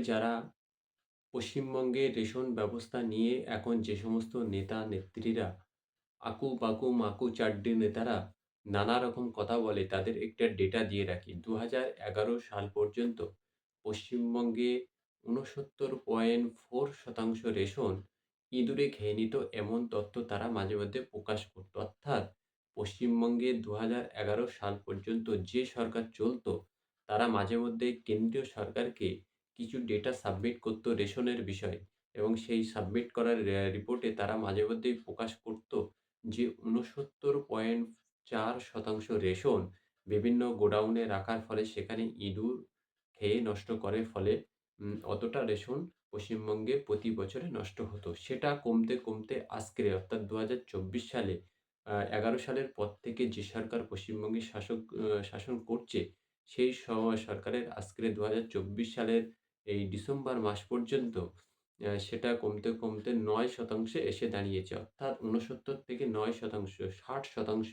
যারা পশ্চিমবঙ্গের রেশন ব্যবস্থা নিয়ে এখন যে সমস্ত নেতা নেত্রীরা আকু পাকু মাকু চাড্ডি নেতারা নানা রকম কথা বলে, তাদের একটা ডেটা দিয়ে রাখি। দু হাজার এগারো সাল পর্যন্ত পশ্চিমবঙ্গে ঊনসত্তর পয়েন্ট ফোর শতাংশ রেশন ইঁদুরে খেয়ে নিত এমন তথ্য তারা মাঝে মধ্যে প্রকাশ করত। অর্থাৎ পশ্চিমবঙ্গে দু হাজার এগারো সাল পর্যন্ত যে সরকার চলতো, তারা মাঝে মধ্যে কেন্দ্রীয় সরকারকে কিছু ডেটা সাবমিট করতো রেশনের বিষয়ে এবং সেই সাবমিট করার রিপোর্টে তারা মাঝে মধ্যেই প্রকাশ করত যে উনসত্তর পয়েন্ট চার শতাংশ রেশন বিভিন্ন গোডাউনে রাখার ফলে সেখানে ইঁদুর খেয়ে নষ্ট করে ফলে অতটা রেশন পশ্চিমবঙ্গে প্রতি বছরে নষ্ট হতো। সেটা কমতে কমতে আজকে, অর্থাৎ দু হাজার চব্বিশ সালে এগারো সালের পর থেকে যে সরকার পশ্চিমবঙ্গে শাসক শাসন করছে, সেই সরকারের আজকে দু হাজার চব্বিশ সালের এই ডিসেম্বর মাস পর্যন্ত সেটা কমতে কমতে নয় শতাংশে এসে দাঁড়িয়েছে। অর্থাৎ ঊনসত্তর থেকে নয় শতাংশ, ষাট শতাংশ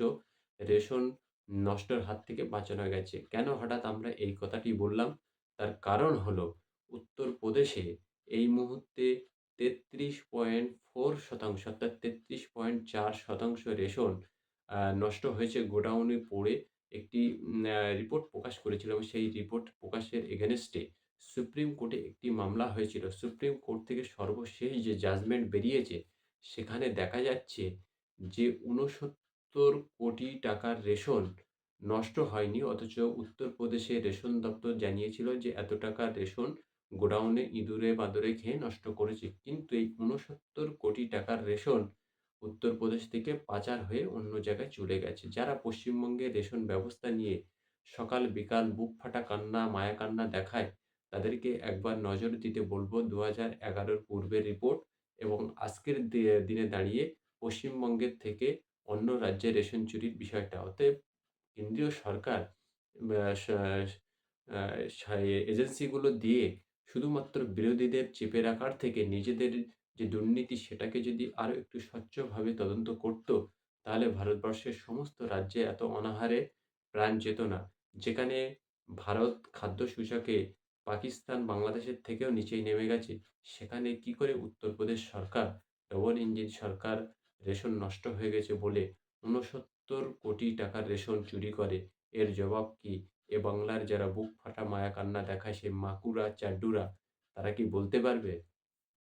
রেশন নষ্টের হাত থেকে বাঁচানো গেছে। কেন হঠাৎ আমরা এই কথাটি বললাম? তার কারণ হলো, উত্তরপ্রদেশে এই মুহূর্তে তেত্রিশ পয়েন্ট ফোর শতাংশ, অর্থাৎ তেত্রিশ পয়েন্ট চার শতাংশ রেশন নষ্ট হয়েছে গোডাউনে পড়ে একটি রিপোর্ট প্রকাশ করেছিল সেই রিপোর্ট প্রকাশের এগেনস্টে সুপ্রিম কোর্টে একটি মামলা হয়েছিল। সুপ্রিম কোর্ট থেকে সর্বশেষ যে জাজমেন্ট বেরিয়েছে, সেখানে দেখা যাচ্ছে যে উনসত্তর কোটি টাকার রেশন নষ্ট হয়নি, অথচ উত্তরপ্রদেশে রেশন দপ্তর জানিয়েছিল যে এত টাকার রেশন গোডাউনে ইঁদুরে বাঁদরে খেয়ে নষ্ট করেছে। কিন্তু এই উনসত্তর কোটি টাকার রেশন উত্তরপ্রদেশ থেকে পাচার হয়ে অন্য জায়গায় চলে গেছে। যারা পশ্চিমবঙ্গে রেশন ব্যবস্থা নিয়ে সকাল বিকাল বুক ফাটা কান্না, মায়া কান্না দেখায় তাদেরকে একবার নজর দিতে বলব দু হাজার এগারোর পূর্বের রিপোর্ট এবং আজকের দিনে দাঁড়িয়ে পশ্চিমবঙ্গের থেকে অন্য রাজ্যে রেশন চুরির বিষয়টা। অতএব কেন্দ্রীয় সরকার এজেন্সিগুলো দিয়ে শুধুমাত্র বিরোধীদের চেপে রাখার থেকে নিজেদের যে দুর্নীতি সেটাকে যদি আরও একটু স্বচ্ছভাবে তদন্ত করত, তাহলে ভারতবর্ষের সমস্ত রাজ্যে এত অনাহারে প্রাণ যেত না। যেখানে ভারত খাদ্য সূচকে পাকিস্তান বাংলাদেশের থেকেও নিচেই নেমে গেছে। সেখানে কি করে উত্তরপ্রদেশ সরকার ডবল ইঞ্জিন সরকার রেশন নষ্ট হয়ে গেছে বলে উনসত্তর কোটি টাকার রেশন চুরি করে? এর জবাব কি? এ বাংলার যারা বুক ফাটা মায়া কান্না দেখায় সে মাকুরা চাড্ডুরা, তারা কি বলতে পারবে?